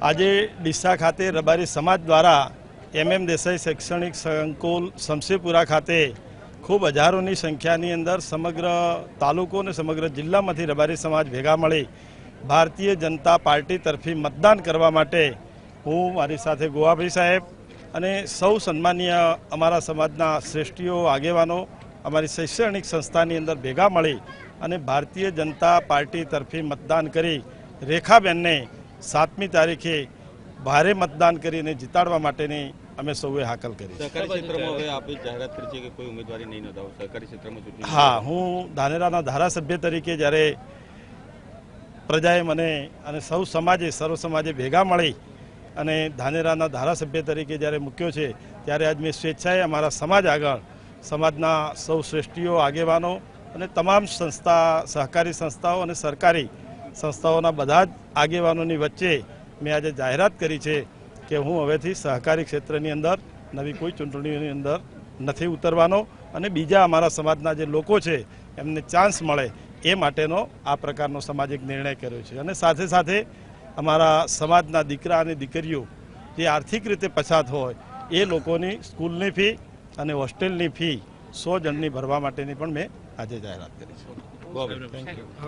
આજે ડીસા ખાતે રબારી સમાજ દ્વારા એમ એમ દેસાઈ શૈક્ષણિક સંકુલ શમશીપુરા ખાતે ખૂબ હજારોની સંખ્યાની અંદર સમગ્ર તાલુકો અને સમગ્ર જિલ્લામાંથી રબારી સમાજ ભેગા મળી ભારતીય જનતા પાર્ટી તરફી મતદાન કરવા માટે હું મારી સાથે ગોવાભાઈ સાહેબ અને સૌ સન્માનીય અમારા સમાજના શ્રેષ્ઠીઓ, આગેવાનો, અમારી શૈક્ષણિક સંસ્થાની અંદર ભેગા મળી અને ભારતીય જનતા પાર્ટી તરફી મતદાન કરી રેખાબેનને સાતમી તારીખે ભારે મતદાન કરીને જીતાડવા માટેની અમે સૌએ હાકલ કરી. હા હું ધાનેરાના ધારાસભ્ય તરીકે જ્યારે પ્રજાએ મને અને સૌ સમાજે સર્વ સમાજે ભેગા મળી અને ધાનેરાના ધારાસભ્ય તરીકે જ્યારે મૂક્યો છે ત્યારે આજ મેં સ્વેચ્છાએ અમારા સમાજ આગળ સમાજના સૌ શ્રેષ્ઠીઓ આગેવાનો અને તમામ સંસ્થા સહકારી સંસ્થાઓ અને સરકારી સંસ્થાઓના બધા જ આગેવાનોની વચ્ચે મેં આજે જાહેરાત કરી છે કે હું હવેથી સહકારી ક્ષેત્રની અંદર નવી કોઈ ચૂંટણીની અંદર નથી ઉતરવાનો અને બીજા અમારા સમાજના જે લોકો છે, એમને ચાન્સ મળે એ માટેનો આ પ્રકારનો સામાજિક નિર્ણય કર્યો છે અને સાથે સાથે અમારા સમાજના દીકરા અને દીકરીઓ જે આર્થિક રીતે પછાત હોય, એ લોકોની સ્કૂલની ફી અને હોસ્ટેલની ફી સો જણની ભરવા માટેની પણ મેં આજે જાહેરાત કરી છે.